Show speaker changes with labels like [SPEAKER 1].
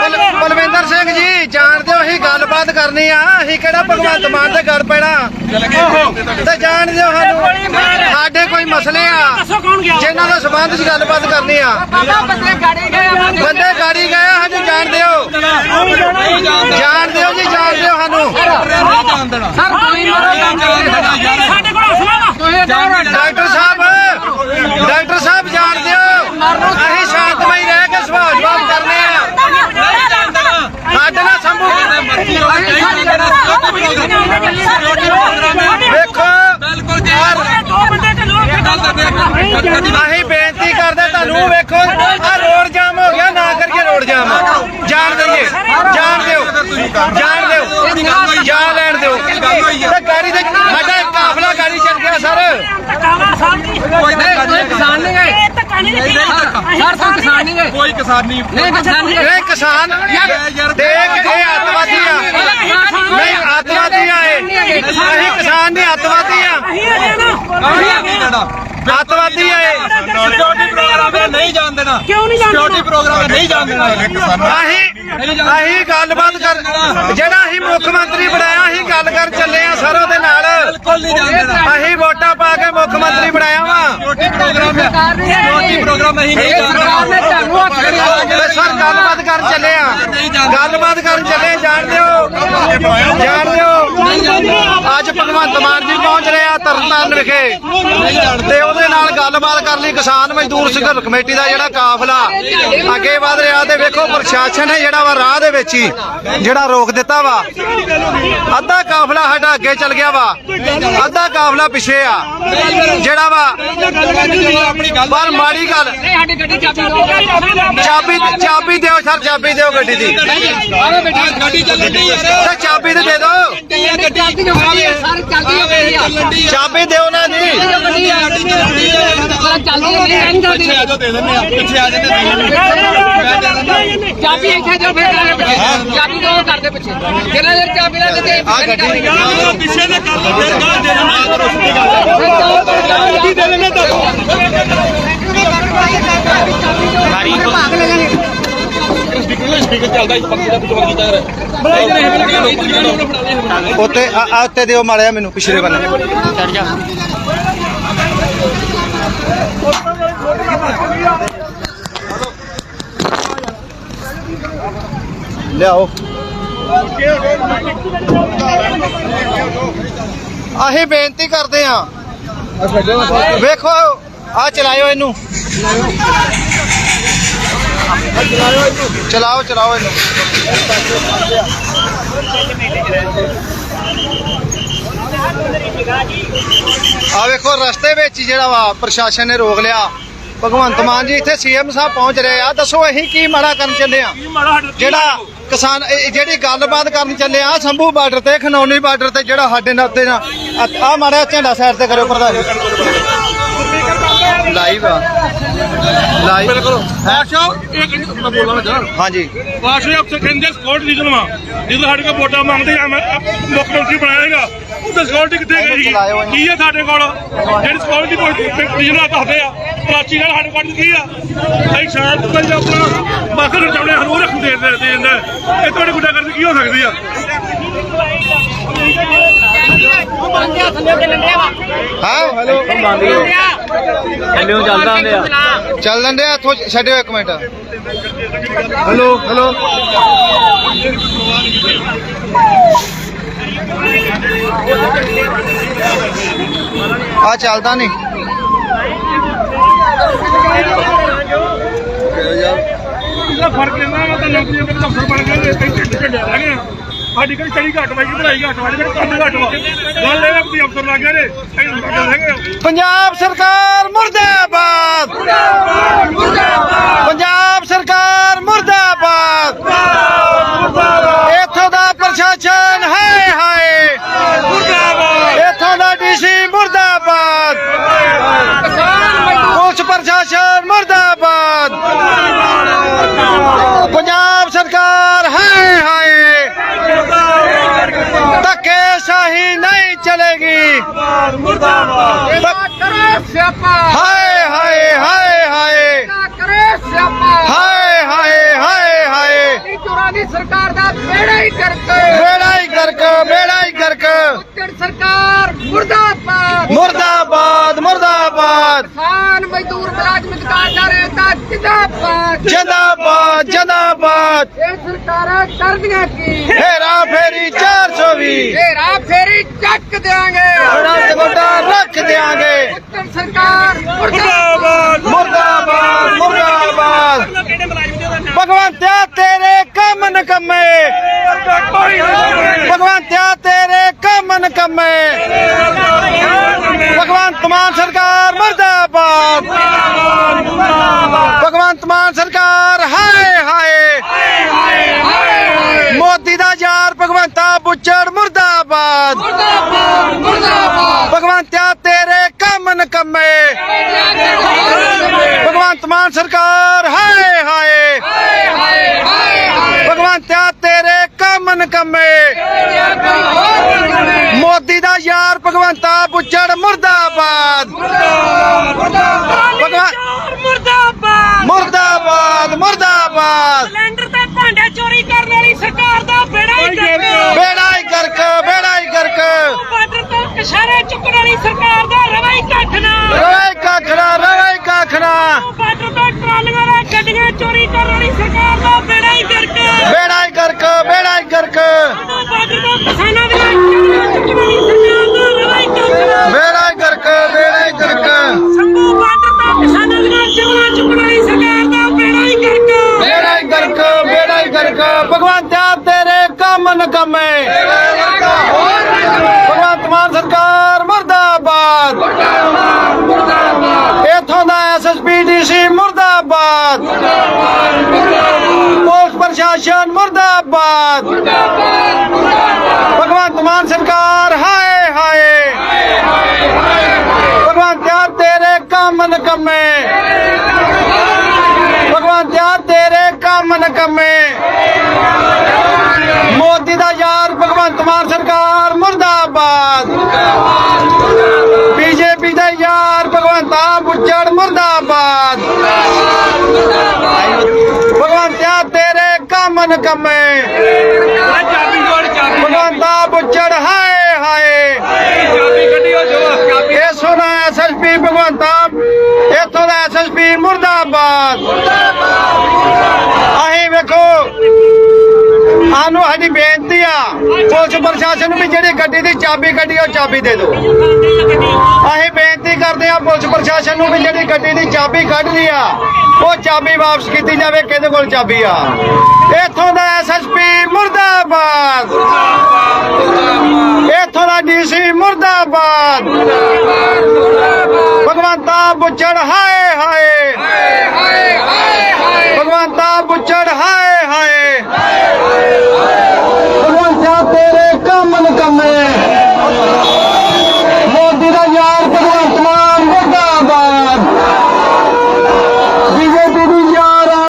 [SPEAKER 1] ਬਲ- ਬਲਵਿੰਦਰ ਸਿੰਘ ਜੀ ਜਾਣਦੇ ਹੋ ਅਸੀਂ ਗੱਲਬਾਤ ਕਰਨੀ ਆ। ਅਸੀਂ ਕਿਹੜਾ ਭਗਵੰਤ ਮਾਨ ਦੇ ਗੱਲ ਪੈਣਾ? ਤੇ ਜਾਣਦੇ ਹੋ ਸਾਨੂੰ ਸਾਡੇ ਕੋਈ ਮਸਲੇ ਆ। ਜਿਨ੍ਹਾਂ ਦਾ ਸਬੰਧ ਚ ਗੱਲਬਾਤ ਕਰਨੀ ਆ। ਬੰਦੇ ਗਾੜੀ ਗਏ ਆ, ਸਾਨੂੰ ਜਾਣਦੇ ਹੋ। ਜਾਣਦੇ ਹੋ ਜੀ ਜਾਣਦੇ ਹੋ ਸਾਨੂੰ। ਡਾਕਟਰ ਸਾਹਿਬ ਡਾਕਟਰ ਸਾਹਿਬ ਜਾਣਦੇ ਹੋ ਅਸੀਂ ਸ਼ਾਂਤਮਈ ਰਹਿ ਕੇ ਸਵਾਲ ਜਵਾਬ ਕਰਨੇ ਆ। ਸਾਡੇ ਨਾਲ ਸੰਭੂ ਵੇਖੋ ਅਸੀਂ ਬੇਨਤੀ ਕਰਦੇ ਤੁਹਾਨੂੰ ਵੇਖੋ ਆ ਰੋਡ ਜਾਮ ਹੋ ਗਿਆ ਨਾ ਕਰੀਏ ਰੋਡ ਜਾਮ ਜਾਣ ਦਈਏ ਜਾਣ ਦਿਓ। ਜਾਣ ਦਿਓ। ਜਾ ਲੈਣ ਦਿਓ। ਤੇ ਗਾੜੀ ਦੇ ਸਾਡਾ ਗਾੜੀ ਚੱਲ ਗਿਆ ਸਰ
[SPEAKER 2] ਕਿਸਾਨ ਨਹੀਂ ਗਏ ਸਰ ਤੋਂ ਕਿਸਾਨ ਨਹੀਂ ਗਏ
[SPEAKER 3] ਕੋਈ ਕਿਸਾਨ ਨਹੀਂ।
[SPEAKER 2] ਨਹੀਂ ਕਿਸਾਨ ਨਹੀਂ
[SPEAKER 1] ਇਹ ਕਿਸਾਨ ਦੇਖ ਇਹ ਅੱਤਵਾਦੀ ਆ। ਨਹੀਂ ਅੱਤਵਾਦੀ ਆ ਇਹ। ਅਸੀਂ ਕਿਸਾਨ ਨਹੀਂ ਅੱਤਵਾਦੀ ਆ। ਅੱਤਵਾਦੀ ਆ ਇਹ।
[SPEAKER 3] ਸਿਕਿਉਰਿਟੀ ਪ੍ਰੋਗਰਾਮ ਇਹ ਨਹੀਂ ਜਾਣ ਦੇਣਾ।
[SPEAKER 4] ਕਿਉਂ ਨਹੀਂ
[SPEAKER 3] ਸਿਕਿਉਰਿਟੀ ਪ੍ਰੋਗਰਾਮ ਇਹ ਨਹੀਂ ਜਾਣ ਦੇਣਾ।
[SPEAKER 1] ਅਸੀਂ ਅਸੀਂ ਗੱਲਬਾਤ ਕਰ ਜਿਹੜਾ ਅਸੀਂ ਮੁੱਖ ਮੰਤਰੀ ਬਣਾਇਆ ਅਸੀਂ ਗੱਲ ਕਰ ਚੱਲੇ ਆ ਸਰ ਉਹਦੇ ਨਾਲ।
[SPEAKER 3] ਬਿਲਕੁਲ ਨਹੀਂ ਜਾਣ ਦੇਣਾ
[SPEAKER 1] ਅਸੀਂ ਮੰਤਰੀ ਬਣਾਇਆ ਵਾ।
[SPEAKER 3] ਸਿਕਿਉਰਿਟੀ ਪ੍ਰੋਗਰਾਮ ਹੈ। ਸਿਕਿਉਰਿਟੀ ਪ੍ਰੋਗਰਾਮ ਅਸੀਂ ਨਹੀਂ ਜਾਣ
[SPEAKER 2] ਸਰਕਾਰ ਨੇ
[SPEAKER 3] ਦੇਣਾ
[SPEAKER 2] ਤੁਹਾਨੂੰ ਹੱਥ ਖੜੀ
[SPEAKER 1] ਤੇ ਸਰ ਗੱਲਬਾਤ ਕਰਨ ਚੱਲੇ ਆ। ਗੱਲਬਾਤ ਕਰਨ ਚੱਲੇ ਜਾਣਦੇ ਹੋ? ਜਾਣਦੇ ਹੋ ਅੱਜ ਭਗਵੰਤ ਮਾਨ ਜੀ ਪਹੁੰਚ ਰਹੇ ਆ ਤਰਨਤਾਰਨ ਵਿਖੇ। ਤੇ ਉਹਦੇ ਨਾਲ ਗੱਲਬਾਤ ਕਰਨ ਲਈ ਕਿਸਾਨ ਮਜ਼ਦੂਰ ਸੰਘਰਸ਼ ਕਮੇਟੀ ਦਾ ਜਿਹੜਾ ਕਾਫਲਾ। ਅੱਗੇ ਵਧ ਰਿਹਾ ਤੇ ਵੇਖੋ ਪ੍ਰਸ਼ਾਸਨ ਨੇ ਜਿਹੜਾ ਵਾ ਰਾਹ ਦੇ ਵਿੱਚ ਹੀ ਜਿਹੜਾ ਰੋਕ ਦਿੱਤਾ ਵਾ। ਅੱਧਾ ਕਾਫਲਾ ਸਾਡਾ ਅੱਗੇ ਚੱਲ ਗਿਆ ਵਾ। ਅੱਧਾ ਕਾਫਲਾ ਪਿੱਛੇ ਆ। ਜਿਹੜਾ ਵਾ ਪਰ ਮਾੜੀ ਗੱਲ।
[SPEAKER 2] ਚਾਬੀ
[SPEAKER 1] ਚਾਬੀ ਦਿਓ ਸਰ ਚਾਬੀ ਦਿਓ ਗੱਡੀ ਦੀ।
[SPEAKER 2] ਆਵੇ ਬੇਟਾ
[SPEAKER 3] ਗੱਡੀ ਚੱਲਣ ਦੀ ਯਾਰ।
[SPEAKER 1] ਤੇ ਚਾਬੀ ਤੇ ਦੇ ਦਿਓ।
[SPEAKER 2] ਗੱਡੀ ਚੱਲਦੀ ਜੋ ਆਵੇ ਸਰ ਚੱਲਦੀ ਹੋ ਗਈ ਆ
[SPEAKER 1] ਚਾਬੀ ਦਿਓ ਨਾ ਜੀ।
[SPEAKER 2] ਚਾਬੀ ਇੱਥੇ ਜੋ ਫੇਰ ਕਰਾਂਗੇ ਪਿੱਛੇ। ਚਾਬੀ ਦੋ ਕਰਦੇ ਪਿੱਛੇ। ਕਿੰਨਾ ਦੇਰ ਚਾਬੀ ਲੈ ਕੇ
[SPEAKER 1] ਆ ਗੱਡੀ
[SPEAKER 3] ਪਿੱਛੇ ਦੇ ਕਰ ਲਓ ਫਿਰ ਗਾਲ ਦੇ ਦੇਣਾ
[SPEAKER 2] ਗੱਡੀ ਦੇ ਲੈਣੇ
[SPEAKER 3] ਸਪੀਕਰ ਚੱਲਦਾ ਇਸ ਪੱਖੀ ਦਾ ਕੁਝ ਕੀਤਾ ਯਾਰ
[SPEAKER 1] ਉੱਤੇ ਆ ਉੱਤੇ ਦਿਓ ਮਾਰਿਆ ਮੈਨੂੰ ਪਿਛਲੇ ਬੰਨੇ ਲਿਆਓ। ਅਸੀਂ ਬੇਨਤੀ ਕਰਦੇ ਆ ਵੇਖੋ ਆ ਚਲਾਇਓ ਇਹਨੂੰ। ਚਲਾਓ ਚਲਾਓ ਇਹਨੂੰ। ਆ ਵੇਖੋ ਰਸਤੇ ਵਿੱਚ ਹੀ ਜਿਹੜਾ ਵਾ ਪ੍ਰਸ਼ਾਸਨ ਨੇ ਰੋਕ ਲਿਆ। ਭਗਵੰਤ ਮਾਨ ਜੀ ਇੱਥੇ ਸੀਐਮ ਸਾਹਿਬ ਪਹੁੰਚ ਰਹੇ ਆ। ਦੱਸੋ ਅਸੀਂ ਕੀ ਮਾੜਾ ਕਰਨ ਚੱਲੇ ਆ? ਜਿਹੜਾ ਕਿਸਾਨ ਇਹ- ਜਿਹੜੀ ਗੱਲਬਾਤ ਕਰਨ ਚੱਲੇ ਆ ਸੰਭੂ ਬਾਰਡਰ ਤੇ ਖਨੌਨੀ ਬਾਰਡਰ ਤੇ ਜਿਹੜਾ ਸਾਡੇ ਨਾਲ ਨਾ ਆ ਮਾੜਾ ਝੰਡਾ ਸਾਈਡ ਤੇ ਕਰਿਓ ਪ੍ਰਧਾਨ ਲਾਈਵ ਆ। ਲਾਈਵ
[SPEAKER 5] ਆਸ਼ਾ ਇੱਕ ਮੈਂ ਬੋਲਾਂ ਲੱਗਾ
[SPEAKER 1] ਹਾਂਜੀ।
[SPEAKER 5] ਆਸ਼ਾ ਅਫਸਰ ਕਹਿੰਦੇ ਸਕਿਉਰਟੀ ਰੀਜਨ ਵਾ ਜਦੋਂ ਸਾਡੇ ਕੋਲ ਵੋਟਾਂ ਮੰਗਦੇ ਆ ਮੈਂ ਮੁੱਖ ਮੰਤਰੀ ਬਣਾਏਗਾ ਉਹਦੇ ਸਕਿਉਰਟੀ ਕਿੱਥੇ ਗਈ। ਕੀ ਹੈ ਸਾਡੇ ਕੋਲ? ਜਿਹੜੀ ਸਕਿਉਰਟੀ ਰੀਜਨ ਆ ਦੱਸਦੇ ਆ ਪ੍ਰਾਚੀ ਨਾਲ ਸਾਡੇ ਕੋਲ ਕੀ ਆ? ਅਸੀਂ ਸ਼ਾਂਤ ਕੋਈ ਆਪਣਾ ਬਾਕਰ ਚਾਉਣੇ ਹਰੂ ਰੱਖ ਦੇ ਦਿੰਦਾ ਇਹ ਤੁਹਾਡੇ ਗੁੱਡਾ ਕਰਦੇ ਕੀ ਹੋ ਸਕਦੀ ਆ?
[SPEAKER 1] ਹਾਂ? ਹੈਲੋ ਚੱਲਣ ਦੇ ਇੱਥੋਂ ਛੱਡਿਓ ਇੱਕ ਮਿੰਟ। Hello hello. ਆ ਚੱਲਦਾ ਨਹੀਂ
[SPEAKER 5] ਫ਼ਰਕ ਇਹਨਾਂ ਵਾ ਤਾਂ ਨੌਕਰੀ ਦੇ ਅਫਸਰ ਬਣ ਗਏ ਤੇ ਝੰਡੇ ਝੰਡੇ ਰਹਿ ਗਏ ਆ। ਸਾਡੀ ਕਿਹੜੀ ਚੜੀ ਘੱਟ ਵਾਈ ਬਣਾਈ ਘੱਟ ਵਾਈ ਕੰਮ ਘੱਟ ਵਾ ਗੱਲ ਇਹ ਵੀ ਅਫਸਰ ਲੱਗ ਗਏ ਨੇ।
[SPEAKER 1] ਪੰਜਾਬ ਸਰਕਾਰ ਮੁਰਦਾਬਾਦ। ਪੰਜਾਬ ਸਰਕਾਰ ਮੁਰਦਾਬਾਦ ਮੁਰਦਾਬਾਦ। ਨਾ ਕਰੇ ਸਿਆਪਾ। ਹਾਏ ਹਾਏ ਹਾਏ ਹਾਏ। ਨਾ ਕਰੇ ਸਿਆਪਾ। ਹਾਏ ਹਾਏ ਹਾਏ ਹਾਏ। ਇਹ ਚੋਰਾਂ ਦੀ ਸਰਕਾਰ ਦਾ ਬੇੜਾ ਹੀ ਗਰਕ ਬੇੜਾ ਹੀ
[SPEAKER 2] ਗਰਕ ਬੇੜਾ
[SPEAKER 1] ਹੀ ਗਰਕ ਉੱਤਰ ਸਰਕਾਰ
[SPEAKER 2] ਮੁਰਦਾਬਾਦ। ਮੁਰਦਾਬਾਦ ਮੁਰਦਾਬਾਦ। ਖਾਨ ਮਜ਼ਦੂਰ ਮੁਲਾਜ਼ਮ ਦੁਕਾਨਦਾਰ ਦਾ ਜਿੰਦਾਬਾਦ।
[SPEAKER 1] ਜਿੰਦਾਬਾਦ ਜਿੰਦਾਬਾਦ।
[SPEAKER 2] ਇਹ ਸਰਕਾਰਾਂ ਕਰਦੀਆਂ ਕੀ
[SPEAKER 1] ਫੇਰਾ ਫੇਰੀ 420
[SPEAKER 2] ਤੇਰਾ ਫੇਰੀ ਚੱਕ ਦੇਾਂਗੇ
[SPEAKER 1] ਬੜਾ ਗੋਡਾ ਰੱਖ ਦਿਆਂਗੇ
[SPEAKER 2] ਉੱਤਰ ਸਰਕਾਰ ਮੁਰਦਾਬਾਦ
[SPEAKER 1] ਮੁਰਦਾਬਾਦ ਮੁਰਦਾਬਾਦ ਭਗਵੰਤਿਆ ਤੇਰੇ ਕੰਮ ਨਕਮੇ ਭਗਵੰਤਿਆ ਤੇਰੇ ਕੰਮ ਨਕਮੇ ਭਗਵੰਤ ਮਾਨ ਸਰਕਾਰ ਮੁਰਦਾਬਾਦ ਭਗਵੰਤ ਮਾਨ ਸਰਕਾਰ ਹਾਏ ਹਾਏ ਮੋਦੀ ਦਾ ਯਾਰ ਭਗਵੰਤਾ ਬੁੱਚੜ ਮੁਰਦਾਬਾਦ
[SPEAKER 2] ਮੁਰਦਾਬਾਦ ਮੁਰਦਾਬਾਦ
[SPEAKER 1] ਭਗਵੰਤਿਆ ਤੇਰੇ ਕੰਮ ਨਕਮੇ ਭਗਵੰਤ ਕੰਮ ਭਗਵੰਤ ਮਾਨ ਸਰਕਾਰ ਮੁਰਦਾਬਾਦ। ਇਥੋਂ ਦਾ ਐਸਐਸਪੀ ਡੀਸੀ ਮੁਰਦਾਬਾਦ। ਪੁਲਿਸ ਪ੍ਰਸ਼ਾਸਨ ਮੁਰਦਾਬਾਦ। ਭਗਵੰਤ ਮਾਨ ਸਰਕਾਰ, ਹਾਏ ਹਾਏ। ਭਗਵੰਤ ਭਗਵੰਤਿਆ ਤੇਰੇ ਕੰਮ ਨਕਮੇ। ਭਗਵੰਤਿਆ ਤੇਰੇ ਕੰਮ ਨਕਮੇ। ਮੋਦੀ ਦਾ ਯਾਰ ਭਗਵੰਤ ਮਾਨ ਸਰਕਾਰ ਮੁਰਦਾਬਾਦ। ਬੀਜੇਪੀ ਦਾ ਯਾਰ ਭਗਵੰਤਾ ਬੁੱਚੜ ਮੁਰਦਾਬਾਦ। ਭਗਵੰਤਿਆ ਤੇਰੇ ਕੰਮ ਨਕਮੇ। ਭਗਵੰਤਾ ਬੁੱਚੜ ਹਾਏ ਹਾਏ। ਇਸੋਂ ਦਾ ਐਸਐਸਪੀ ਭਗਵੰਤਾ ਇੱਥੋਂ ਦਾ ਐਸਐਸਪੀ ਮੁਰਦਾਬਾਦ। ਅਸੀਂ ਵੇਖੋ ਸਾਨੂੰ ਸਾਡੀ ਬੇਨਤੀ ਆ, ਪੁਲਿਸ ਪ੍ਰਸ਼ਾਸਨ ਨੂੰ ਵੀ ਜਿਹੜੀ ਗੱਡੀ ਦੀ ਚਾਬੀ ਕੱਢੀ, ਉਹ ਚਾਬੀ ਦੇ ਦਿਓ। ਅਸੀਂ ਬੇਨਤੀ ਕਰਦੇ ਆ ਪੁਲਿਸ ਪ੍ਰਸ਼ਾਸਨ ਨੂੰ ਵੀ ਜਿਹੜੀ ਗੱਡੀ ਦੀ ਚਾਬੀ ਕੱਢ ਲਈ ਆ, ਉਹ ਚਾਬੀ ਵਾਪਸ ਕੀਤੀ ਜਾਵੇ, ਕਿਹਦੇ ਕੋਲ ਚਾਬੀ ਆ। ਇੱਥੋਂ ਦਾ ਐਸਐਸਪੀ ਮੁਰਦਾਬਾਦ। ਇੱਥੋਂ ਦਾ ਡੀਸੀ ਮੁਰਦਾਬਾਦ। ਭਗਵੰਤਾ ਬੁੱਚੜ ਹਾਏ।